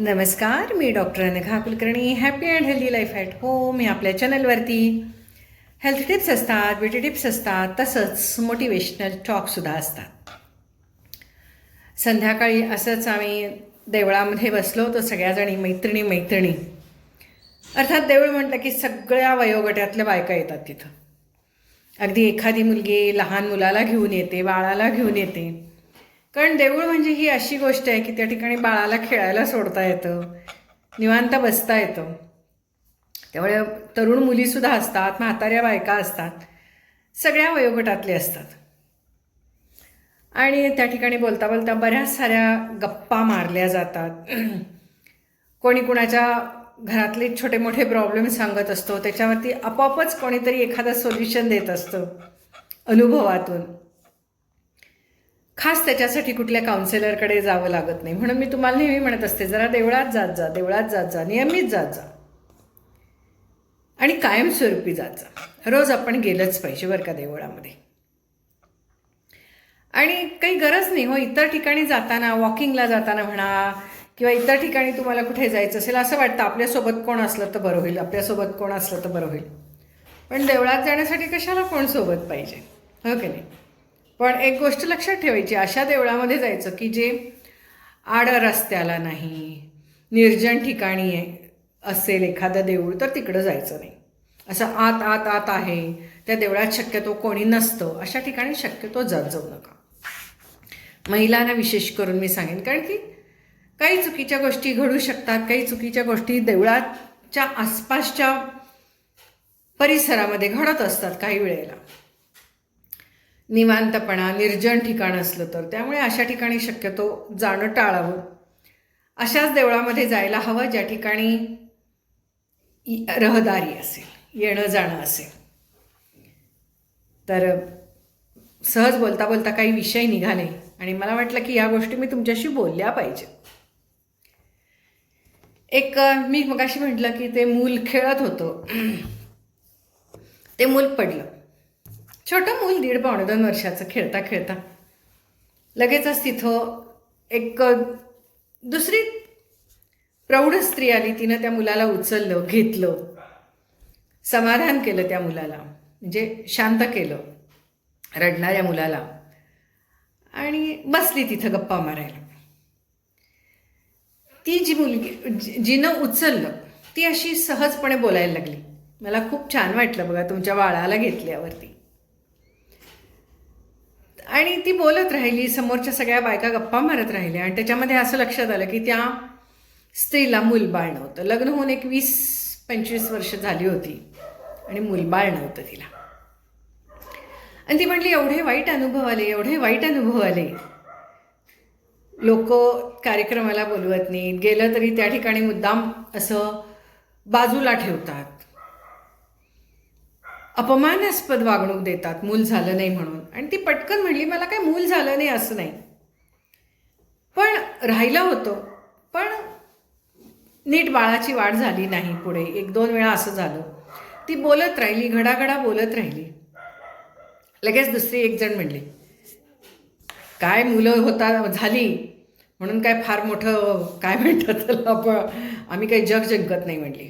नमस्कार मी doctor Anagha Kulkarni. Happy and healthy life at home या आपल्या चॅनलवरती हेल्थ टिप्स असतात ब्युटी टिप्स असतात तसंच मोटिवेशनल टॉकसुद्धा असतात. संध्याकाळी असंच आम्ही देवळामध्ये बसलो होतो सगळ्याजणी मैत्रिणी मैत्रिणी. अर्थात देऊळ म्हटलं की सगळ्या वयोगटातल्या बायका येतात तिथं. अगदी एखादी मुलगी लहान मुलाला घेऊन येते बाळाला घेऊन येते. कारण देऊळ म्हणजे ही अशी गोष्ट आहे की त्या ठिकाणी बाळाला खेळायला सोडता येतं निवांत बसता येतं. त्यामुळे तरुण मुलीसुद्धा असतात म्हाताऱ्या बायका असतात सगळ्या वयोगटातले असतात. आणि त्या ठिकाणी बोलता बोलता बऱ्याच साऱ्या गप्पा मारल्या जातात. कोणी कुणाच्या घरातले छोटे मोठे प्रॉब्लेम सांगत असतो त्याच्यावरती आपोआपच कोणीतरी एखादं सोल्युशन देत असतं अनुभवातून. खास त्याच्यासाठी कुठल्या काउन्सिलरकडे जावं लागत नाही. म्हणून मी तुम्हाला नेहमी म्हणत असते जरा देवळात जात जा देवळात जात जा नियमित जात जा. आणि कायमस्वरूपी जात जा. रोज आपण गेलंच पाहिजे बरं का देवळामध्ये. आणि काही गरज नाही हो इतर ठिकाणी जाताना वॉकिंगला जाताना म्हणा किंवा इतर ठिकाणी तुम्हाला कुठे जायचं असेल असं वाटतं आपल्यासोबत कोण असलं तर बरं होईल आपल्यासोबत कोण असलं तर बरं होईल. पण देवळात जाण्यासाठी कशाला कोण सोबत पाहिजे? हो की नाही? पण एक गोष्ट लक्षात ठेवायची अशा देवळामध्ये जायचं की जे आड रस्त्याला नाही निर्जन ठिकाणी आहे असेल एखादं देऊळ तर तिकडं जायचं नाही. असं आत आत आत आहे. त्या देवळात शक्यतो कोणी नसतं. अशा ठिकाणी शक्यतो जात जाऊ नका. महिलांना विशेष करून मी सांगेन कारण की काही चुकीच्या गोष्टी घडू शकतात काही चुकीच्या गोष्टी देवळाच्या आसपासच्या परिसरामध्ये घडत असतात काही वेळेला. निवांतपणा निर्जन ठिकाण असलं तर. त्यामुळे अशा ठिकाणी शक्यतो जाणं टाळावं. अशाच देवळामध्ये जायला हवं ज्या ठिकाणी रहदारी असेल येणं जाणं असेल. तर सहज बोलता बोलता काही विषय निघाले आणि मला वाटलं की या गोष्टी मी तुमच्याशी बोलल्या पाहिजे एक मी मगाशी म्हटलं की ते मूल खेळत होतं. ते मूल पडलं. छोटं मूल दीड पावणे दोन वर्षाचं खेळता खेळता. लगेचच तिथं एक दुसरी प्रौढ स्त्री आली तिनं त्या मुलाला उचललं घेतलं. समाधान केलं त्या मुलाला. म्हणजे शांत केलं. रडणाऱ्या मुलाला. आणि बसली तिथं गप्पा मारायला. ती जी मुलगी जिनं उचललं ती अशी सहजपणे बोलायला लागली. मला खूप छान वाटलं बघा तुमच्या बाळाला घेतल्यावरती. आणि ती बोलत राहिली समोरच्या सगळ्या बायका गप्पा मारत राहिल्या. आणि त्याच्यामध्ये असं लक्षात आलं की त्या स्त्रीला मूलबाळ नव्हतं. लग्न होऊन एक वीस पंचवीस वर्ष झाली होती आणि मूलबाळ नव्हतं तिला. आणि ती म्हटली एवढे वाईट अनुभव आले एवढे वाईट अनुभव आले. लोक कार्यक्रमाला बोलवत नाहीत. गेलं तरी त्या ठिकाणी मुद्दाम असं बाजूला ठेवतात. अपमानास्पद वागणूक देतात मूल झालं नाही म्हणून. आणि ती पटकन म्हणली मला काय मूल झालं नाही असं नाही. पण राहिलं होतं. पण नीट बाळाची वाढ झाली नाही पुढे. एक दोन वेळा असं झालं. ती बोलत राहिली घडाघडा बोलत राहिली. लगेच दुसरी एक जण म्हणली काय मुलं होता झाली. म्हणून काय फार मोठं काय म्हणतात त्याला आपण आम्ही काही जग जिंकत नाही म्हणली.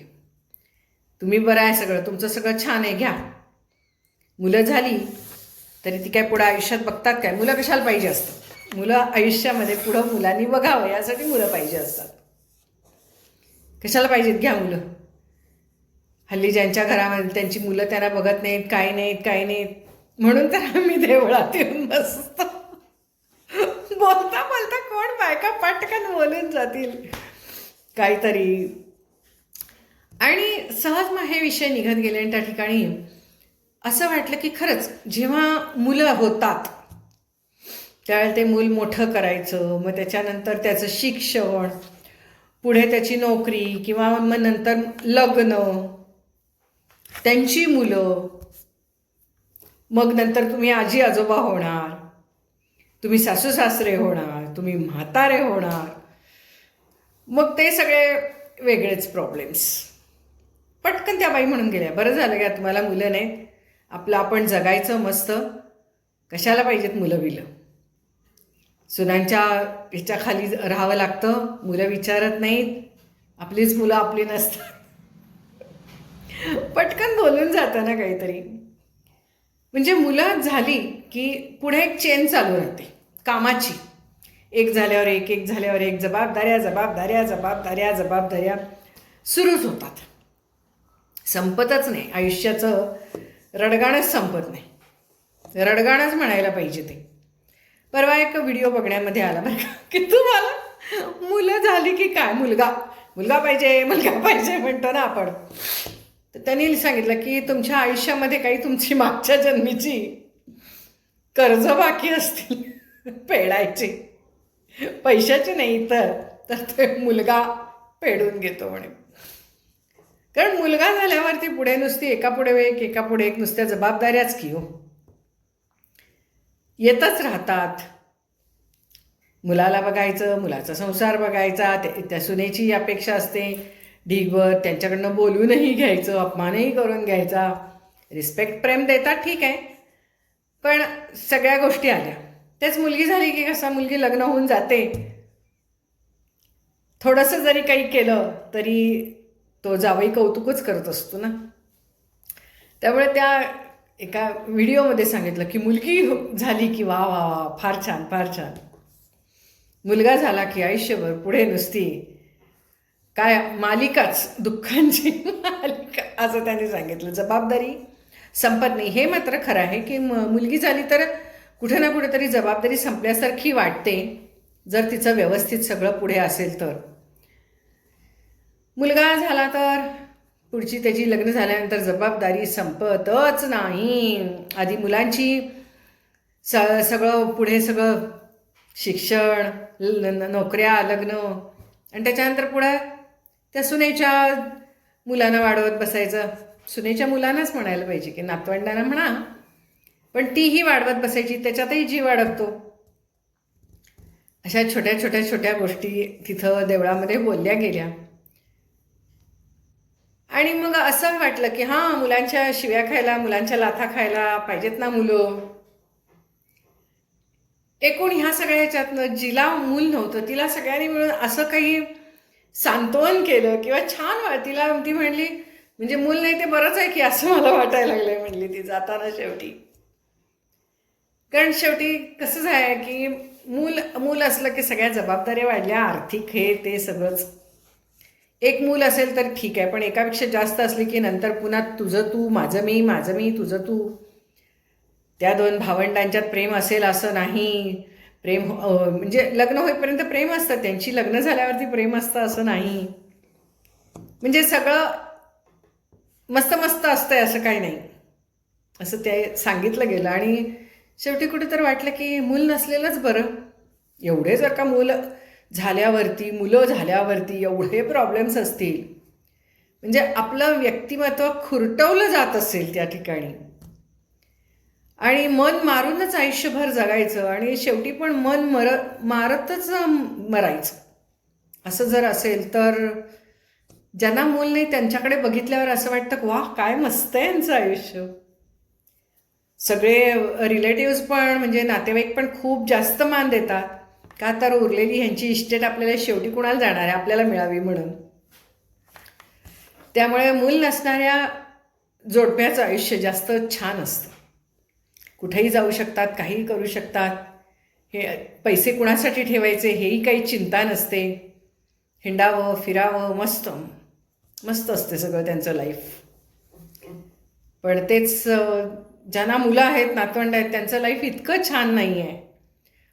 तुम्ही बरं आहे सगळं. तुमचं सगळं छान आहे. घ्या. मुलं झाली तरी ती काय पुढं आयुष्यात बघतात काय? मुलं कशाला पाहिजे असतं मुलं आयुष्यामध्ये पुढं मुलांनी बघावं यासाठी मुलं पाहिजे असतात. कशाला पाहिजेत? घ्या मुलं. हल्ली ज्यांच्या घरामध्ये त्यांची मुलं त्यांना बघत नाहीत काय नाहीत काय नाहीत. म्हणून तर आम्ही देवळात येऊन बसतो. बोलता बोलता कोण बायका पटकन बोलून जातील. काहीतरी. आणि सहज मग हे विषय निघत गेले आणि त्या ठिकाणी असं वाटलं की खरंच जेव्हा मुलं होतात त्यावेळेला ते मूल मोठं करायचं मग त्याच्यानंतर त्याचं शिक्षण पुढे त्याची नोकरी किंवा मग नंतर लग्न त्यांची मुलं मग नंतर तुम्ही आजी आजोबा होणार तुम्ही सासू सासरे होणार तुम्ही म्हातारे होणार मग ते सगळे वेगळेच प्रॉब्लेम्स पटकन त्या बाई म्हणून गेल्या. बरं झालं का तुम्हाला मुलं नाहीत. आपलं आपण जगायचं मस्त कशाला पाहिजेत मुलं बिलं? सुनांच्या ह्याच्याखाली राहावं लागतं मुलं विचारत नाहीत आपलीच मुलं आपली नसतात. पटकन बोलून जातं ना काहीतरी. म्हणजे मुलं झाली की पुढे एक चेन चालू राहते कामाची. एक झाल्यावर एक एक झाल्यावर एक जबाबदाऱ्या जबाबदाऱ्या जबाबदाऱ्या जबाबदाऱ्या सुरूच होतात. संपतच नाही. आयुष्याचं रडगाणच संपत नाही. रडगाणंच म्हणायला पाहिजे ते. परवा एक व्हिडिओ बघण्यामध्ये आला बरं का की तुम्हाला मुलं झाली की काय? मुलगा. मुलगा पाहिजे मुलगा पाहिजे म्हणतो ना आपण. तर त्यांनी सांगितलं की तुमच्या आयुष्यामध्ये काही तुमची मागच्या जन्मीची कर्ज बाकी असतील फेडायची पैशाची नाही तर तर ते मुलगा फेडून घेतो म्हणे. कारण मुलगा झाल्यावरती पुढे नुसती एका पुढे एक एका पुढे एक नुसत्या जबाबदाऱ्याच की हो. येतच राहतात. मुलाला बघायचं मुलाचा संसार बघायचा त्या सुनेची अपेक्षा असते. ढीगभर त्यांच्याकडनं बोलूनही घ्यायचं अपमानही करून घ्यायचा. रिस्पेक्ट प्रेम देतात ठीक आहे. पण सगळ्या गोष्टी आल्या. तेच मुलगी झाली की कसा मुलगी लग्न होऊन जाते. थोडंसं जरी काही केलं तरी तो जावई कौतुकच करत असतो ना. त्यामुळे त्या एका व्हिडिओमध्ये सांगितलं की मुलगी झाली की वा वा वा फार छान फार छान. मुलगा झाला की आयुष्यभर पुढे नुसती काय मालिकाच दुःखांची मालिका असं त्याने सांगितलं. जबाबदारी संपत नाही. हे मात्र खरं आहे की म मुलगी झाली तर कुठे ना कुठेतरी जबाबदारी संपल्यासारखी वाटते. जर तिचं व्यवस्थित सगळं पुढे असेल तर. मुलगा झाला तर? पुढची त्याची लग्न झाल्यानंतर जबाबदारी संपतच नाही. आधी मुलांची स सगळं पुढे सगळं शिक्षण नोकऱ्या लग्न. आणि त्याच्यानंतर पुढे त्या सुनेच्या मुलांना वाढवत बसायचं. सुनेच्या मुलांनाच म्हणायला पाहिजे की नातवंडांना म्हणा. पण तीही वाढवत बसायची त्याच्यातही जीव अडकतो. अशा छोट्या छोट्या छोट्या गोष्टी तिथं देवळामध्ये बोलल्या गेल्या. आणि मग असं वाटलं की हां मुलांच्या शिव्या खायला मुलांच्या लाथा खायला पाहिजेत ना मुलं. एकूण ह्या सगळ्या ह्याच्यातनं जिला मूल नव्हतं तिला सगळ्यांनी मिळून असं काही सांत्वन केलं किंवा छान वा तिला ती म्हणली म्हणजे मूल नाही ते बरंच आहे की असं मला वाटायला लागलंय म्हणली ती जाताना शेवटी. कारण शेवटी कसं आहे की मूल मूल असलं की सगळ्या जबाबदाऱ्या वाढल्या आर्थिक हे ते सगळंच. एक मूल असेल तर ठीक आहे पण एकापेक्षा जास्त असली की नंतर पुन्हा तुझं तू माझं मी माझं मी तुझं तू. त्या दोन भावंडांच्यात प्रेम असेल असं नाही. प्रेम हो, म्हणजे लग्न होईपर्यंत प्रेम असतं त्यांची लग्न झाल्यावरती प्रेम असतं असं नाही. म्हणजे सगळं मस्त मस्त असतंय असं काही नाही. असं ते सांगितलं गेलं आणि शेवटी कुठेतरी तर वाटलं की मूल नसलेलंच बरं. एवढे जर का मूल झाल्यावरती मुलं झाल्यावरती एवढे प्रॉब्लेम्स असतील. म्हणजे आपलं व्यक्तिमत्व खुरटवलं जात असेल त्या ठिकाणी. आणि मन मारूनच आयुष्यभर जगायचं आणि शेवटी पण मन मर मारतच मरायचं. असं जर असेल तर ज्यांना मूल नाही त्यांच्याकडे बघितल्यावर असं वाटतं की वा काय मस्त आहे यांचं आयुष्य. सगळे रिलेटिव्ज पण म्हणजे नातेवाईक पण खूप जास्त मान देतात. का तर उरलेली ह्यांची इस्टेट आपल्याला शेवटी कुणाला जाणार आहे? आपल्याला मिळावी म्हणून. त्यामुळे मूल नसणाऱ्या जोडप्याचं आयुष्य जास्त छान असतं. कुठेही जाऊ शकतात काहीही करू शकतात. हे पैसे कुणासाठी ठेवायचे हेही काही चिंता नसते. हिंडावं फिरावं मस्त मस्त असते सगळं त्यांचं लाईफ पण तेच ज्यांना मुलं आहेत नातवंड आहेत त्यांचं लाईफ इतकं छान नाही आहे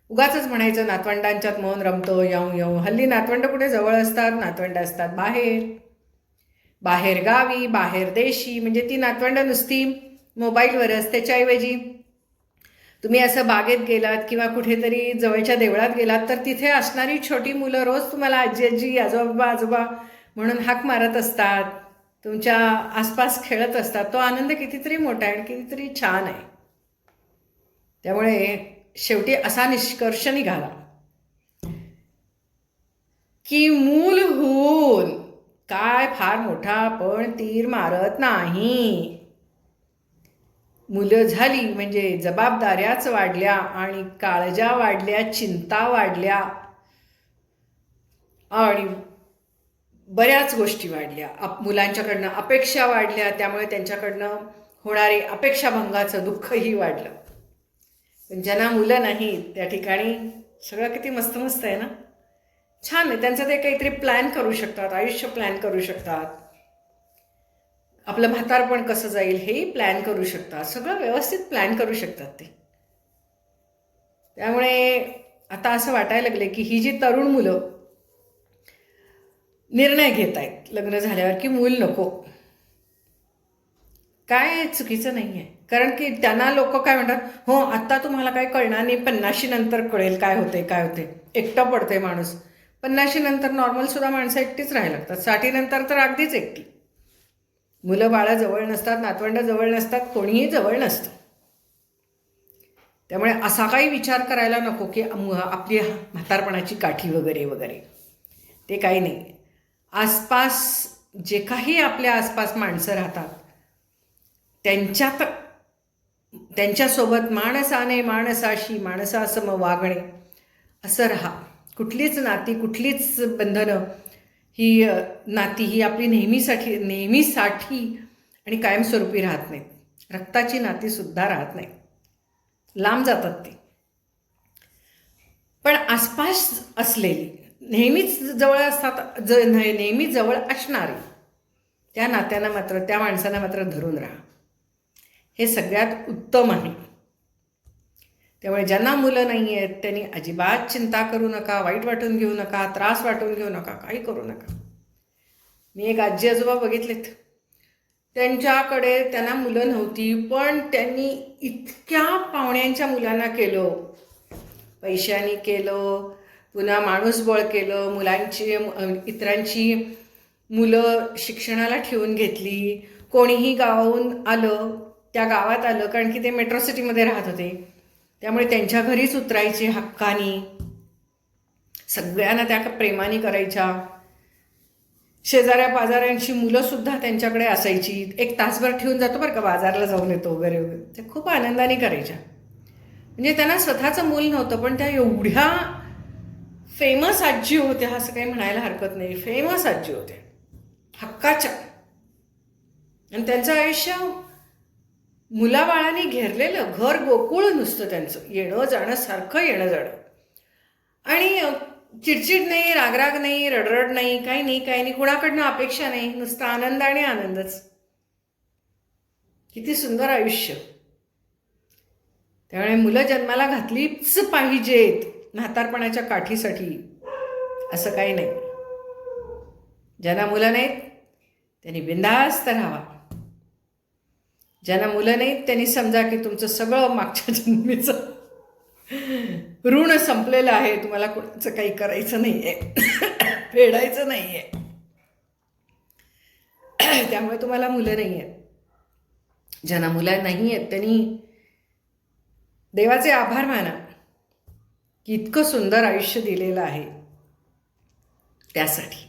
उगाच म्हणायचं नातवंडांच्यात मन रमतं येऊ येऊ हल्ली नातवंड कुठे जवळ असतात नातवंड असतात बाहेर. बाहेर गावी बाहेर देशी म्हणजे ती नातवंड नुसती मोबाईलवरच त्याच्याऐवजी तुम्ही असं बागेत गेलात किंवा कुठेतरी जवळच्या देवळात गेलात तर तिथे असणारी छोटी मुलं रोज तुम्हाला आजी आजी आजोबा आजोबा म्हणून हाक मारत असतात. तुमच्या आसपास खेळत असतात. तो आनंद कितीतरी मोठा आहे आणि कितीतरी छान आहे. त्यामुळे शेवटी असा निष्कर्ष निघाला की मूल होऊन काय फार मोठा पण तीर मारत नाही. मुलं झाली म्हणजे जबाबदाऱ्याच वाढल्या आणि काळजा वाढल्या चिंता वाढल्या आणि बऱ्याच गोष्टी वाढल्या. अप मुलांच्याकडनं अपेक्षा वाढल्या त्यामुळे त्यांच्याकडनं होणारे अपेक्षाभंगाचं दुःखही वाढलं. पण ज्यांना मुलं नाहीत त्या ठिकाणी सगळं किती मस्त मस्त आहे ना? छान आहे. त्यांचं ते काहीतरी प्लॅन करू शकतात आयुष्य प्लॅन करू शकतात. आपलं म्हातारपण कसं जाईल हेही प्लॅन करू शकतात. सगळं व्यवस्थित प्लॅन करू शकतात ते. त्यामुळे आता असं वाटायला लागले की ही जी तरुण मुलं निर्णय घेत आहेत लग्न झाल्यावर की मूल नको. काय चुकीचं नाही आहे कारण की त्यांना लोक काय म्हणतात हो आत्ता तुम्हाला काय कळणार नाही पन्नाशी नंतर कळेल काय होते काय होते एकटं पडते माणूस. पन्नाशी नंतर नॉर्मलसुद्धा माणसं एकटीच राहायला लागतात. साठी नंतर तर अगदीच एकटी. मुलं बाळं जवळ नसतात नातवंड जवळ नसतात कोणीही जवळ नसतं. त्यामुळे असा काही विचार करायला नको की आपली म्हातारपणाची काठी वगैरे वगैरे. ते काही नाही. आसपास जे काही आपल्या आसपास माणसं राहतात त्यांच्यात त्यांच्यासोबत माणसाने माणसाशी माणसासम वागणे असं राहा. कुठलीच नाती कुठलीच बंधनं ही नाती ही आपली नेहमीसाठी नेहमीसाठी आणि कायमस्वरूपी राहत नाहीत. रक्ताची नातीसुद्धा राहत नाही लांब जातात ती. पण आसपास असलेली नेहमीच जवळ असतात ज नेहमी जवळ असणारी त्या नात्यांना मात्र त्या माणसांना मात्र धरून राहा. हे सगळ्यात उत्तम आहे. त्यामुळे ज्यांना मुलं नाही आहेत त्यांनी अजिबात चिंता करू नका वाईट वाटून घेऊ नका त्रास वाटून घेऊ नका काही करू नका. मी एक आजी आजोबा बघितलेत. त्यांच्याकडे त्यांना मुलं नव्हती पण त्यांनी इतक्या पाहुण्यांच्या मुलांना केलं. पैशांनी केलं पुन्हा माणूसबळ केलं मुलांची इतरांची मुलं शिक्षणाला ठेवून घेतली. कोणीही गावाहून आलं त्या गावात आलं कारण की ते मेट्रो सिटीमध्ये राहत होते. त्यामुळे त्यांच्या घरीच उतरायचे हक्कानी. सगळ्यांना त्या प्रेमाने करायच्या. शेजाऱ्या पाजाऱ्यांची मुलंसुद्धा त्यांच्याकडे असायची. एक तासभर ठेवून जातो बरं का बाजारला जाऊन येतो वगैरे वगैरे. ते खूप आनंदाने करायच्या. म्हणजे त्यांना स्वतःचं मूल नव्हतं पण त्या एवढ्या फेमस आजी होत्या असं काही म्हणायला हरकत नाही. फेमस आजी होत्या. हक्काच्या. आणि त्यांचं आयुष्य मुलाबाळांनी घेरलेलं घर गोकुळ नुसतं त्यांचं. येणं जाणं सारखं येणं जाणं. आणि चिडचिड नाही रागराग नाही रडरड नाही काही नाही काही नाही कुणाकडनं अपेक्षा नाही नुसतं आनंद आणि आनंदच. किती सुंदर आयुष्य. त्यामुळे मुलं जन्माला घातलीच पाहिजेत म्हातारपणाच्या काठीसाठी. असं काही नाही. ज्यांना मुलं नाहीत त्यांनी बिंदास्त राहावा. ज्यांना मुलं नाहीत त्यांनी समजा की तुमचं सगळं मागच्या जन्मीचं ऋण संपलेलं आहे तुम्हाला कोणाचं काही करायचं नाही आहे फेडायचं नाही आहे त्यामुळे तुम्हाला मुलं नाही आहेत ज्यांना मुलं नाही आहेत त्यांनी देवाचे आभार माना की इतकं सुंदर आयुष्य दिलेलं आहे त्यासाठी.